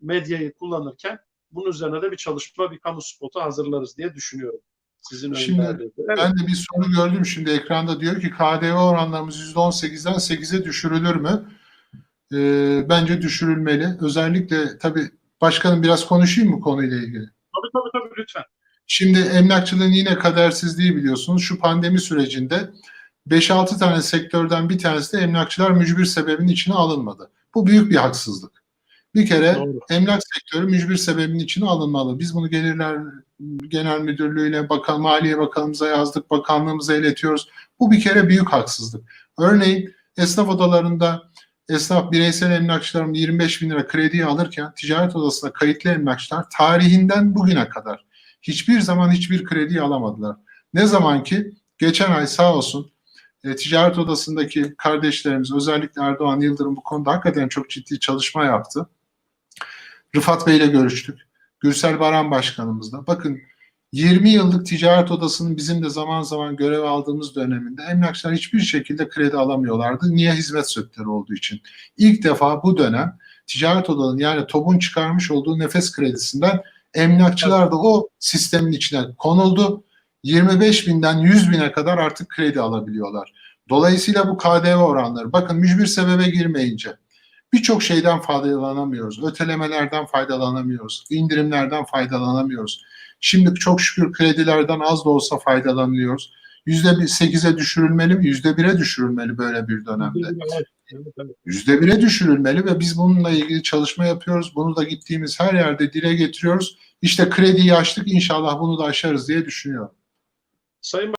medyayı kullanırken bunun üzerine de bir çalışma, bir kamu spotu hazırlarız diye düşünüyorum. Sizin Şimdi. Evet. Ben de bir soru gördüm şimdi ekranda diyor ki KDV oranlarımız %18'den 8'e düşürülür mü? Ee, bence düşürülmeli. Özellikle tabii başkanım biraz konuşayım mı konuyla ilgili? Tabii tabii tabii lütfen. Şimdi emlakçılığın yine kadersizliği biliyorsunuz. Şu pandemi sürecinde 5-6 tane sektörden bir tanesi de emlakçılar mücbir sebebin içine alınmadı. Bu büyük bir haksızlık. Bir kere Doğru. emlak sektörü mücbir sebebin içine alınmalı. Biz bunu Gelirler Genel Müdürlüğü'ne, bakan, Maliye Bakanımıza yazdık, bakanlığımıza iletiyoruz. Bu bir kere büyük haksızlık. Örneğin esnaf odalarında esnaf bireysel emlakçıların 25 bin lira krediyi alırken ticaret odasında kayıtlı emlakçılar tarihinden bugüne kadar hiçbir zaman hiçbir kredi alamadılar. Ne zaman ki geçen ay sağ olsun e, ticaret odasındaki kardeşlerimiz özellikle Erdoğan Yıldırım bu konuda hakikaten çok ciddi çalışma yaptı. Rıfat Bey ile görüştük. Gürsel Baran Başkanımızla. Bakın 20 yıllık ticaret odasının bizim de zaman zaman görev aldığımız döneminde emlakçılar hiçbir şekilde kredi alamıyorlardı. Niye? Hizmet sektörü olduğu için. İlk defa bu dönem ticaret odanın yani TOB'un çıkarmış olduğu nefes kredisinden emlakçılar da o sistemin içine konuldu. 25 binden 100 bine kadar artık kredi alabiliyorlar. Dolayısıyla bu KDV oranları bakın mücbir sebebe girmeyince birçok şeyden faydalanamıyoruz. Ötelemelerden faydalanamıyoruz. indirimlerden faydalanamıyoruz. Şimdi çok şükür kredilerden az da olsa faydalanıyoruz. %8'e düşürülmeli mi? %1'e düşürülmeli böyle bir dönemde. Evet, evet. Yüzde bire düşürülmeli ve biz bununla ilgili çalışma yapıyoruz. Bunu da gittiğimiz her yerde dile getiriyoruz. İşte krediyi açtık inşallah bunu da aşarız diye düşünüyorum. Sayın